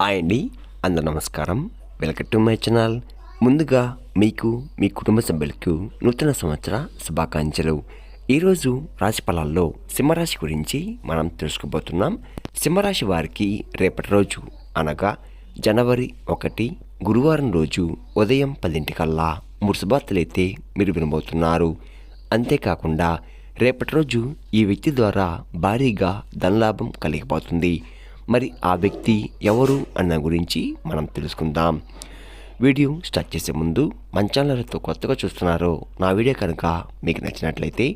Hi అండి అందరు నమస్కారం. Welcome to my channel. ముందుగా మీకు మీ కుటుంబ సభ్యులకు నూతన సంవత్సర శుభాకాంక్షలు. ఈరోజు రాశి ఫలాల్లో సింహరాశి గురించి మనం తెలుసుకోబోతున్నాం. సింహరాశి వారికి రేపటి రోజు అనగా జనవరి ఒకటి గురువారం రోజు ఉదయం పదింటికల్లా మూడు శుభార్తలైతే మీరు వినబోతున్నారు. అంతేకాకుండా రేపటి రోజు ఈ వ్యక్తి ద్వారా భారీగా ధనలాభం కలిగిపోతుంది. మరి ఆ వ్యక్తి ఎవరు అన్న గురించి మనం తెలుసుకుందాం. వీడియో స్టార్ట్ చేసే ముందు మన ఛానల్తో కొత్తగా చూస్తున్నారో నా వీడియో కనుక మీకు నచ్చినట్లయితే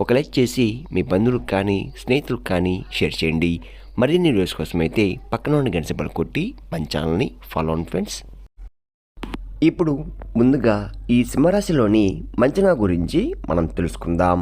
ఒక లైక్ చేసి మీ బంధువులకు కానీ స్నేహితులకు కానీ షేర్ చేయండి. మరిన్ని వీడియోస్ కోసం అయితే పక్కన ఉన్న గంట సింబల్ కొట్టి మన ఛానల్ని ఫాలో అండ్ ఫ్రెండ్స్ ఇప్పుడు ముందుగా ఈ సింహరాశిలోని మంచనా గురించి మనం తెలుసుకుందాం.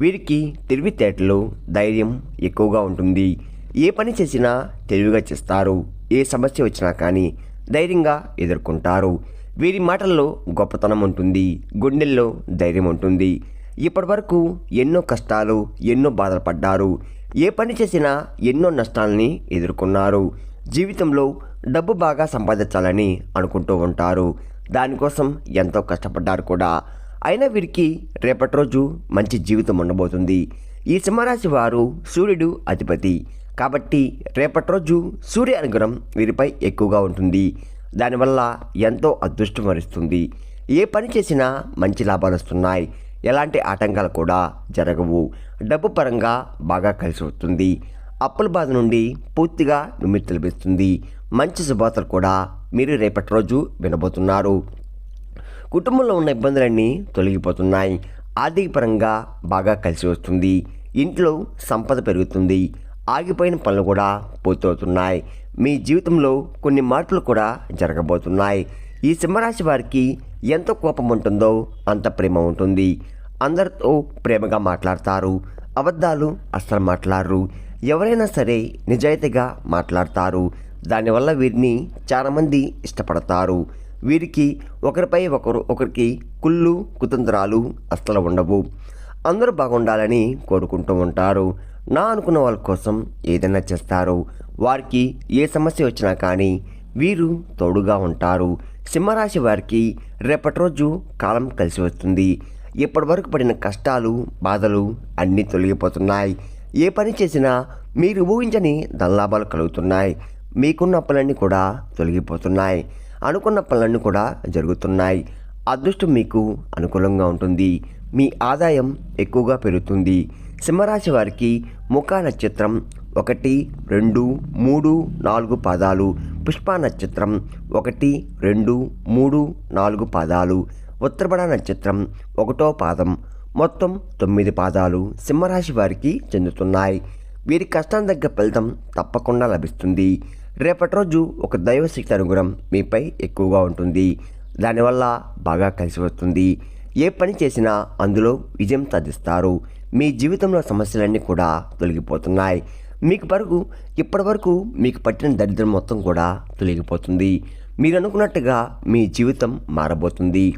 వీరికి తెలివితేటలు ధైర్యం ఎక్కువగా ఉంటుంది. ఏ పని చేసినా తెలివిగా చేస్తారు. ఏ సమస్య వచ్చినా కానీ ధైర్యంగా ఎదుర్కొంటారు. వీరి మాటల్లో గొప్పతనం ఉంటుంది. గుండెల్లో ధైర్యం ఉంటుంది. ఇప్పటివరకు ఎన్నో కష్టాలు ఎన్నో బాధలు పడ్డారు. ఏ పని చేసినా ఎన్నో నష్టాలని ఎదుర్కొన్నారు. జీవితంలో డబ్బు బాగా సంపాదించాలని అనుకుంటూ ఉంటారు. దానికోసం ఎంతో కష్టపడ్డారు కూడా. అయినా వీరికి రేపటి రోజు మంచి జీవితం ఉండబోతుంది. ఈ సింహరాశి వారు సూర్యుడు అధిపతి. కాబట్టి రేపటి రోజు సూర్య అనుగ్రహం వీరిపై ఎక్కువగా ఉంటుంది. దానివల్ల ఎంతో అదృష్టం వరిస్తుంది. ఏ పని చేసినా మంచి లాభాలు వస్తున్నాయి. ఎలాంటి ఆటంకాలు కూడా జరగవు. డబ్బు పరంగా బాగా కలిసి వస్తుంది. అప్పుల బాధ నుండి పూర్తిగా విముక్తి లభిస్తుంది. మంచి శుభార్తలు కూడా మీరు రేపటి రోజు వినబోతున్నారు. కుటుంబంలో ఉన్న ఇబ్బందులన్నీ తొలగిపోతున్నాయి. ఆర్థిక పరంగా బాగా కలిసి వస్తుంది. ఇంట్లో సంపద పెరుగుతుంది. ఆగిపోయిన పనులు కూడా పూర్తవుతున్నాయి. మీ జీవితంలో కొన్ని మార్పులు కూడా జరగబోతున్నాయి. ఈ సింహరాశి వారికి ఎంత కోపం ఉంటుందో అంత ప్రేమ ఉంటుంది. అందరితో ప్రేమగా మాట్లాడతారు. అబద్ధాలు అస్సలు మాట్లాడరు. ఎవరైనా సరే నిజాయితీగా మాట్లాడతారు. దానివల్ల వీరిని చాలామంది ఇష్టపడతారు. వీరికి ఒకరిపై ఒకరు ఒకరికి కుళ్ళు కుతంత్రాలు అస్సలు ఉండవు. అందరూ బాగుండాలని కోరుకుంటూ ఉంటారు. నా అనుకున్న వాళ్ళ కోసం ఏదైనా చేస్తారు వారికి ఏ సమస్య వచ్చినా కానీ వీరు తోడుగా ఉంటారు. సింహరాశి వారికి రేపటి రోజు కాలం కలిసి వస్తుంది. ఇప్పటి వరకు పడిన కష్టాలు బాధలు అన్నీ తొలగిపోతున్నాయి. ఏ పని చేసినా మీరు ఊహించని దల్లాభాలు కలుగుతున్నాయి. మీకున్న పనులన్నీ కూడా తొలగిపోతున్నాయి. అనుకున్న పనులన్నీ కూడా జరుగుతున్నాయి. అదృష్టం మీకు అనుకూలంగా ఉంటుంది. మీ ఆదాయం ఎక్కువగా పెరుగుతుంది. సింహరాశి వారికి ముఖ నక్షత్రం ఒకటి రెండు మూడు నాలుగు పాదాలు. పుష్ప నక్షత్రం ఒకటి రెండు మూడు నాలుగు పాదాలు. ఉత్తరపడ నక్షత్రం ఒకటో పాదం. మొత్తం తొమ్మిది పాదాలు సింహరాశి వారికి చెందుతున్నాయి. వీరి కష్టం దగ్గర ఫలితం తప్పకుండా లభిస్తుంది. రేపటి రోజు ఒక దైవశక్తి అనుగుణం మీపై ఎక్కువగా ఉంటుంది. దానివల్ల బాగా కలిసి వస్తుంది. ఏ పని చేసినా అందులో విజయం సాధిస్తారు. మీ జీవితంలో సమస్యలన్నీ కూడా తొలగిపోతున్నాయి. మీకు పరుగు ఇప్పటివరకు మీకు పట్టిన దరిద్రం మొత్తం కూడా తొలగిపోతుంది. మీరు అనుకున్నట్టుగా మీ జీవితం మారబోతుంది.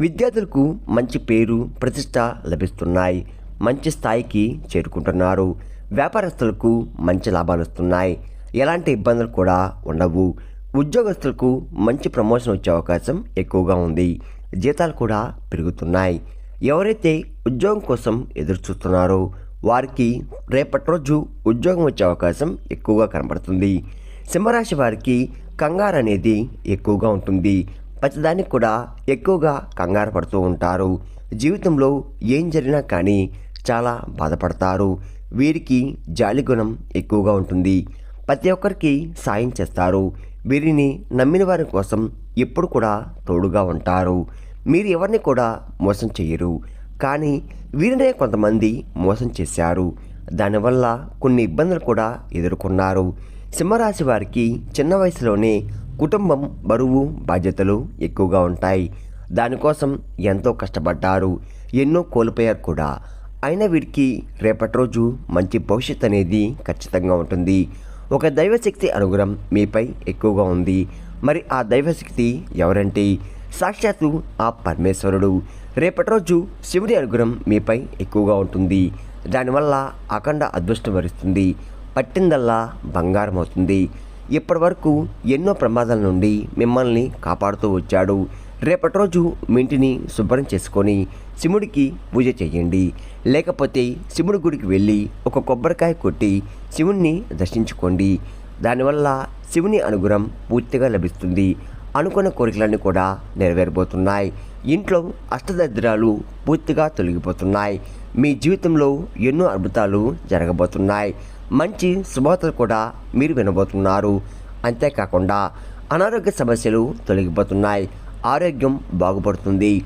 విద్యార్థులకు మంచి పేరు ప్రతిష్ట లభిస్తున్నాయి. మంచి స్థాయికి చేరుకుంటున్నారు. వ్యాపారస్తులకు మంచి లాభాలు వస్తున్నాయి. ఎలాంటి ఇబ్బందులు కూడా ఉండవు. ఉద్యోగస్తులకు మంచి ప్రమోషన్ వచ్చే అవకాశం ఎక్కువగా ఉంది. జీతాలు కూడా పెరుగుతున్నాయి. ఎవరైతే ఉద్యోగం కోసం ఎదురు చూస్తున్నారో వారికి రేపటి రోజు ఉద్యోగం వచ్చే అవకాశం ఎక్కువగా కనబడుతుంది. సింహరాశి వారికి కంగారు అనేది ఎక్కువగా ఉంటుంది. ప్రతిదానికి కూడా ఎక్కువగా కంగారు పడుతూ ఉంటారు. జీవితంలో ఏం జరిగినా కానీ చాలా బాధపడతారు. వీరికి జాలి గుణం ఎక్కువగా ఉంటుంది. ప్రతి ఒక్కరికి సాయం చేస్తారు. వీరిని నమ్మిన వారి కోసం ఎప్పుడు కూడా తోడుగా ఉంటారు. మీరు ఎవరిని కూడా మోసం చేయరు. కానీ వీరినే కొంతమంది మోసం చేశారు. దానివల్ల కొన్ని ఇబ్బందులు కూడా ఎదుర్కొన్నారు. సింహరాశి వారికి చిన్న వయసులోనే కుటుంబం బరువు బాధ్యతలు ఎక్కువగా ఉంటాయి. దానికోసం ఎంతో కష్టపడ్డారు. ఎన్నో కోల్పోయారు కూడా. అయినా వీరికి రేపటి రోజు మంచి భవిష్యత్ అనేది ఖచ్చితంగా ఉంటుంది. ఒక దైవశక్తి అనుగ్రహం మీపై ఎక్కువగా ఉంది. మరి ఆ దైవశక్తి ఎవరంటే? సాక్షాత్తు ఆ పరమేశ్వరుడు. రేపటి రోజు శివుడి అనుగ్రహం మీపై ఎక్కువగా ఉంటుంది. దానివల్ల అఖండ అదృష్టం వరుస్తుంది. పట్టిందల్లా బంగారం అవుతుంది. ఇప్పటి వరకు ఎన్నో ప్రమాదాల నుండి మిమ్మల్ని కాపాడుతూ వచ్చాడు. రేపటి రోజు మీ ఇంటిని శుభ్రం చేసుకొని శివుడికి పూజ చేయండి. లేకపోతే శివుడి గుడికి వెళ్ళి ఒక కొబ్బరికాయ కొట్టి శివుణ్ణి దర్శించుకోండి. దానివల్ల శివుని అనుగ్రహం పూర్తిగా లభిస్తుంది. అనుకున్న కోరికలన్నీ కూడా నెరవేరబోతున్నాయి. ఇంట్లో అష్టదరిద్రాలు పూర్తిగా తొలగిపోతున్నాయి. మీ జీవితంలో ఎన్నో అద్భుతాలు జరగబోతున్నాయి. మంచి శుభవార్తలు కూడా మీరు వినబోతున్నారు. అంతేకాకుండా అనారోగ్య సమస్యలు తొలగిపోతున్నాయి. ఆరోగ్యం బాగుపడుతుంది.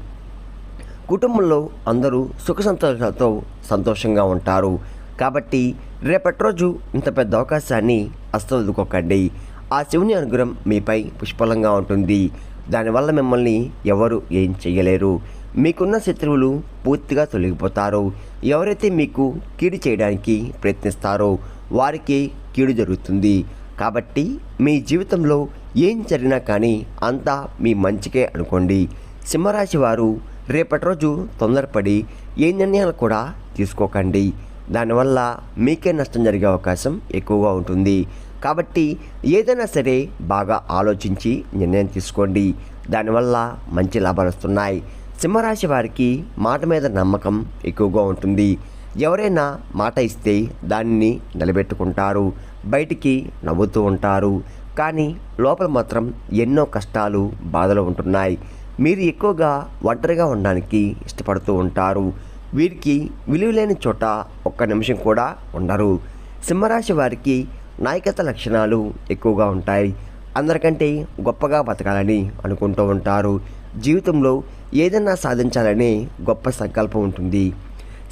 కుటుంబంలో అందరూ సుఖ సంతోషాలతో సంతోషంగా ఉంటారు. కాబట్టి రేపటి రోజు ఇంత పెద్ద అవకాశాన్ని అస్సలు వదులుకోకండి ఆ శివుని అనుగ్రహం మీపై పుష్పలంగా ఉంటుంది. దానివల్ల మిమ్మల్ని ఎవరు ఏం చేయలేరు మీకున్న శత్రువులు పూర్తిగా తొలగిపోతారు. ఎవరైతే మీకు కీడు చేయడానికి ప్రయత్నిస్తారో వారికి కీడు జరుగుతుంది. కాబట్టి మీ జీవితంలో ఏం జరిగినా కానీ అంతా మీ మంచికే అనుకోండి. సింహరాశి వారు రేపటి రోజు తొందరపడి ఏ నిర్ణయాలు కూడా తీసుకోకండి. దానివల్ల మీకే నష్టం జరిగే అవకాశం ఎక్కువగా ఉంటుంది. కాబట్టి ఏదైనా సరే బాగా ఆలోచించి నిర్ణయం తీసుకోండి. దానివల్ల మంచి లాభాలు వస్తున్నాయి. సింహరాశి వారికి మాట మీద నమ్మకం ఎక్కువగా ఉంటుంది. ఎవరైనా మాట ఇస్తే దాన్ని నిలబెట్టుకుంటారు. బయటికి నవ్వుతూ ఉంటారు. కానీ లోపల మాత్రం ఎన్నో కష్టాలు బాధలు ఉంటున్నాయి. మీరు ఎక్కువగా ఒంటరిగా ఉండడానికి ఇష్టపడుతూ ఉంటారు. వీరికి విలువలేని చోట ఒక్క నిమిషం కూడా ఉండరు. సింహరాశి వారికి నాయకత్వ లక్షణాలు ఎక్కువగా ఉంటాయి. అందరికంటే గొప్పగా బతకాలని అనుకుంటూ ఉంటారు. జీవితంలో ఏదైనా సాధించాలనే గొప్ప సంకల్పం ఉంటుంది.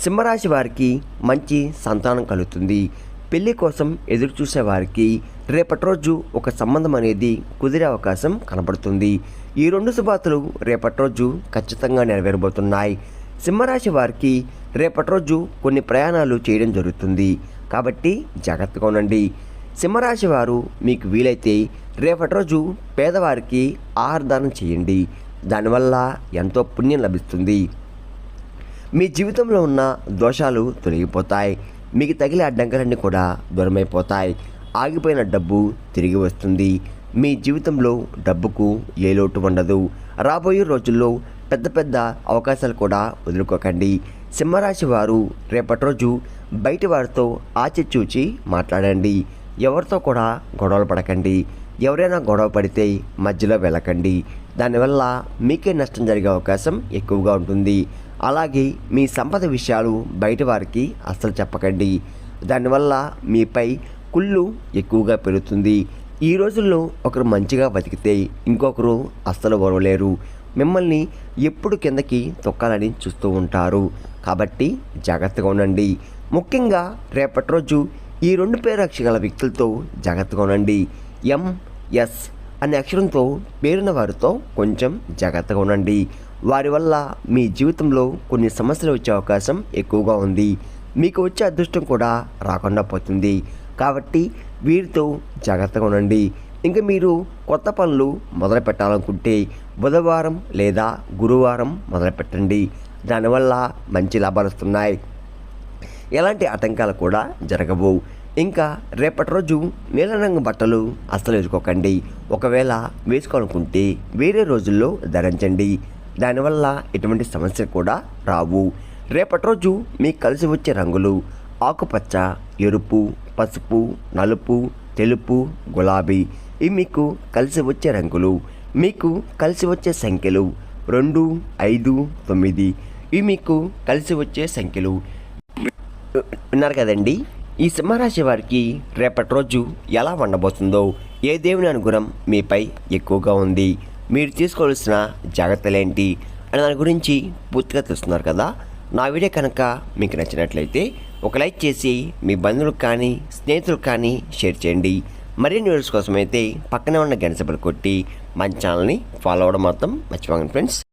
సింహరాశి వారికి మంచి సంతానం కలుగుతుంది. పెళ్ళి కోసం ఎదురు చూసే వారికి రేపటి రోజు ఒక సంబంధం అనేది కుదిరే అవకాశం కనబడుతుంది. ఈ రెండు శుభార్తలు రేపటి రోజు ఖచ్చితంగా నెరవేరబోతున్నాయి. సింహరాశి వారికి రేపటి రోజు కొన్ని ప్రయాణాలు చేయడం జరుగుతుంది. కాబట్టి జాగ్రత్తగా ఉండండి. సింహరాశి వారు మీకు వీలైతే రేపటి రోజు పేదవారికి ఆహారదానం చేయండి. దానివల్ల ఎంతో పుణ్యం లభిస్తుంది. మీ జీవితంలో ఉన్న దోషాలు తొలగిపోతాయి. మీకు తగిలే అడ్డంకులన్నీ కూడా దూరమైపోతాయి. ఆగిపోయిన డబ్బు తిరిగి వస్తుంది. మీ జీవితంలో డబ్బుకు ఏ లోటు ఉండదు. రాబోయే రోజుల్లో పెద్ద పెద్ద అవకాశాలు కూడా వదులుకోకండి. సింహరాశి వారు రేపటి రోజు బయటి వారితో ఆచిచూచి మాట్లాడండి. ఎవరితో కూడా గొడవలు పడకండి. ఎవరైనా గొడవ పడితే మధ్యలో వెళ్ళకండి. దానివల్ల మీకే నష్టం జరిగే అవకాశం ఎక్కువగా ఉంటుంది. అలాగే మీ సంపద విషయాలు బయట వారికి అస్సలు చెప్పకండి. దానివల్ల మీపై కుళ్ళు ఎక్కువగా పెరుగుతుంది. ఈ రోజుల్లో ఒకరు మంచిగా బతికితే ఇంకొకరు అస్సలు ఓరవలేరు. మిమ్మల్ని ఎప్పుడు కిందకి తొక్కాలని చూస్తూ ఉంటారు. కాబట్టి జాగ్రత్తగా ఉండండి. ముఖ్యంగా రేపటి రోజు ఈ రెండు పేరు అక్షరాల వ్యక్తులతో జాగ్రత్తగా ఉండండి. ఎంఎస్ అనే అక్షరంతో పేరున్న వారితో కొంచెం జాగ్రత్తగా ఉండండి. వారి వల్ల మీ జీవితంలో కొన్ని సమస్యలు వచ్చే అవకాశం ఎక్కువగా ఉంది. మీకు వచ్చే అదృష్టం కూడా రాకుండా పోతుంది. కాబట్టి వీరితో జాగ్రత్తగా ఉండండి. ఇంకా మీరు కొత్త పనులు మొదలు పెట్టాలనుకుంటే బుధవారం లేదా గురువారం మొదలు పెట్టండి. దానివల్ల మంచి లాభాలు వస్తున్నాయి. ఎలాంటి ఆటంకాలు కూడా జరగవు ఇంకా రేపటి రోజు నీలరంగు బట్టలు అస్సలు వేసుకోకండి. ఒకవేళ వేసుకోవాలనుకుంటే వేరే రోజుల్లో ధరించండి. దానివల్ల ఎటువంటి సమస్యలు కూడా రావు. రేపటి రోజు మీకు కలిసి వచ్చే రంగులు ఆకుపచ్చ ఎరుపు పసుపు నలుపు తెలుపు గులాబీ ఇవి మీకు కలిసి వచ్చే రంగులు. మీకు కలిసి వచ్చే సంఖ్యలు రెండు ఐదు తొమ్మిది ఇవి మీకు కలిసి వచ్చే సంఖ్యలు. విన్నారు కదండి? ఈ సింహరాశి వారికి రేపటి రోజు ఎలా ఉండబోతుందో ఏ దేవుని అనుగుణం మీపై ఎక్కువగా ఉంది? మీరు తీసుకోవాల్సిన జాగ్రత్తలేంటి అని దాని గురించి పూర్తిగా తెలుస్తున్నారు కదా. నా వీడియో కనుక మీకు నచ్చినట్లయితే ఒక లైక్ చేసి మీ బంధువులకు కానీ స్నేహితులకు కానీ షేర్ చేయండి. మరిన్ని వీడియోస్ కోసం అయితే పక్కనే ఉన్న గంట కొట్టి మన ఛానల్ని ఫాలో అవ్వడం మాత్రం మర్చిపోకండి ఫ్రెండ్స్.